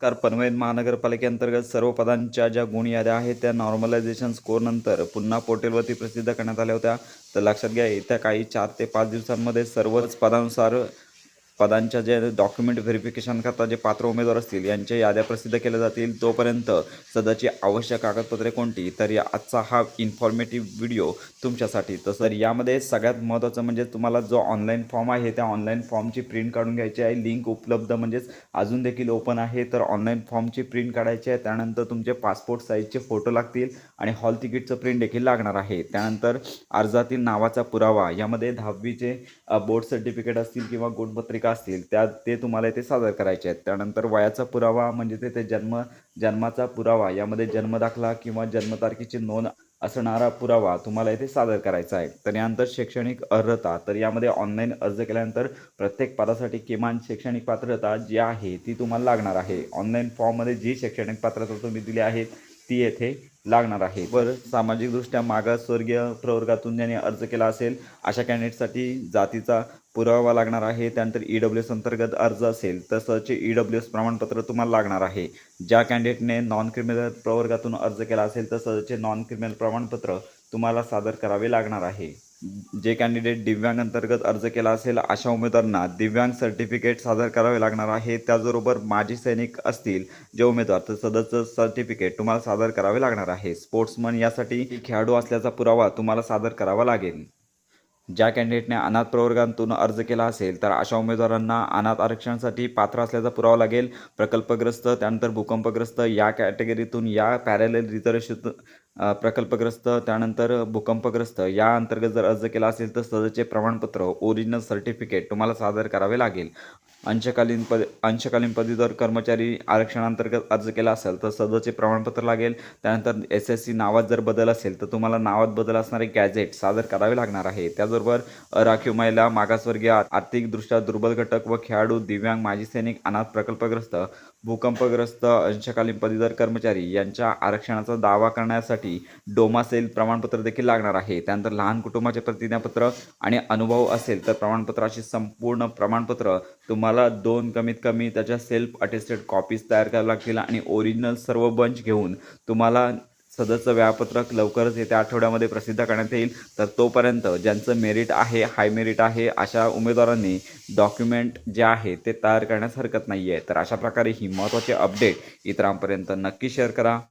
Car Panvel महानगरपालिकेअंतर्गत सर्व पदांच्या ज्या गुण याद्या आहेत त्या नॉर्मलायझेशन स्कोरनंतर पुन्हा पोर्टलवरती प्रसिद्ध करण्यात आल्या होत्या. तर लक्षात घ्या येत्या काही चार ते पाच दिवसांमध्ये सर्वच पदानुसार पदांच्या जे डॉक्युमेंट व्हेरिफिकेशन करता जे पात्र उमेदवार असतील यांच्या याद्या प्रसिद्ध केल्या जातील. तोपर्यंत सदाची आवश्यक कागदपत्रे कोणती? तर या आजचा हा इन्फॉर्मेटिव्ह व्हिडिओ तुमच्यासाठी. तर यामध्ये सगळ्यात महत्त्वाचं म्हणजे तुम्हाला जो ऑनलाईन फॉर्म आहे त्या ऑनलाईन फॉर्मची प्रिंट काढून घ्यायची आहे. लिंक उपलब्ध म्हणजेच अजून देखील ओपन आहे. तर ऑनलाईन फॉर्मची प्रिंट काढायची आहे. त्यानंतर तुमचे पासपोर्ट साईजचे फोटो लागतील आणि हॉल तिकीटचं प्रिंट देखील लागणार आहे. त्यानंतर अर्जातील नावाचा पुरावा यामध्ये दहावीचे बोर्ड सर्टिफिकेट असतील किंवा गुणपत्रिका असतील त्या ते तुम्हाला इथे सादर करायचे आहेत. त्यानंतर वयाचा पुरावा म्हणजे ते ते जन्म जन्माचा पुरावा यामध्ये जन्मदाखला किंवा जन्मतारखेची नोंद असणारा पुरावा तुम्हाला इथे सादर करायचा आहे. तर यानंतर शैक्षणिक अर्हता तर यामध्ये ऑनलाईन अर्ज केल्यानंतर प्रत्येक पदासाठी किमान शैक्षणिक पात्रता जी आहे ती तुम्हाला लागणार आहे. ऑनलाईन फॉर्ममध्ये जी शैक्षणिक पात्रता तुम्ही दिली आहे ती येथे लागणार आहे. बरं. सामाजिकदृष्ट्या मागासवर्गीय प्रवर्गातून ज्याने अर्ज केला असेल अशा कॅन्डिडेटसाठी जातीचा पुरावा लागणार आहे. त्यानंतर ई डब्ल्यू एस अंतर्गत अर्ज असेल तसंच ई डब्ल्यू एस प्रमाणपत्र तुम्हाला लागणार आहे. ज्या कॅन्डिडेटने नॉन क्रिमिनल प्रवर्गातून अर्ज केला असेल तसंच नॉन क्रिमिनल प्रमाणपत्र तुम्हाला सादर करावे लागणार आहे. जे कॅन्डिडेट दिव्यांग अंतर्गत अर्ज केला असेल अशा उमेदवारांना दिव्यांग सर्टिफिकेट सादर करावे लागणार आहे. त्याचबरोबर माजी सैनिक असतील जे उमेदवार तर सदस्य सर्टिफिकेट तुम्हाला सादर करावे लागणार आहे. स्पोर्ट्समन यासाठी खेळाडू असल्याचा पुरावा तुम्हाला सादर करावा लागेल. ज्या कॅन्डिडेटने अनाथ प्रवर्गांतून अर्ज केला असेल तर अशा उमेदवारांना अनाथ आरक्षणासाठी पात्र असल्याचा पुरावा लागेल. प्रकल्पग्रस्त त्यानंतर भूकंपग्रस्त या कॅटेगरीतून या पॅरेल रिझर्वेशन प्रकल्पग्रस्त त्यानंतर भूकंपग्रस्त या अंतर्गत जर अर्ज केला असेल तर सदरचे प्रमाणपत्र ओरिजिनल सर्टिफिकेट तुम्हाला सादर करावे लागेल. अंशकालीन पद अंशकालीन पदवीधर कर्मचारी आरक्षणांतर्गत अर्ज केला असेल तर सदरचे प्रमाणपत्र लागेल. त्यानंतर एस एस सी नावात जर बदल असेल तर तुम्हाला नावात बदल असणारे गॅजेट सादर करावे लागणार आहे. त्याचबरोबर राखीव महिला मागासवर्गीय आर्थिकदृष्ट्या दुर्बल घटक व खेळाडू दिव्यांग माजी सैनिक अनाथ प्रकल्पग्रस्त भूकंपग्रस्त अंशकालीन पदवीधर कर्मचारी यांच्या आरक्षणाचा दावा करण्यासाठी डोमासेल प्रमाणपत्र देखील लागणार आहे. त्यानंतर लहान कुटुंबाचे प्रतिज्ञापत्र आणि अनुभव असेल तर प्रमाणपत्राची संपूर्ण प्रमाणपत्र तुम्हाला दोन कमीत कमी त्याच्या सेल्फ अटेस्टेड कॉपीज तयार करायला लागतील आणि ओरिजिनल सर्व बंच घेऊन तुम्हाला सदस्य वेळापत्रक लवकरच येत्या आठवड्यामध्ये प्रसिद्ध करण्यात येईल. तर तोपर्यंत ज्यांचं मेरिट आहे हाय मेरिट आहे अशा उमेदवारांनी डॉक्युमेंट जे आहे ते तयार करण्यास हरकत नाही आहे तर अशा प्रकारे ही महत्त्वाची अपडेट इतरांपर्यंत नक्की शेअर करा.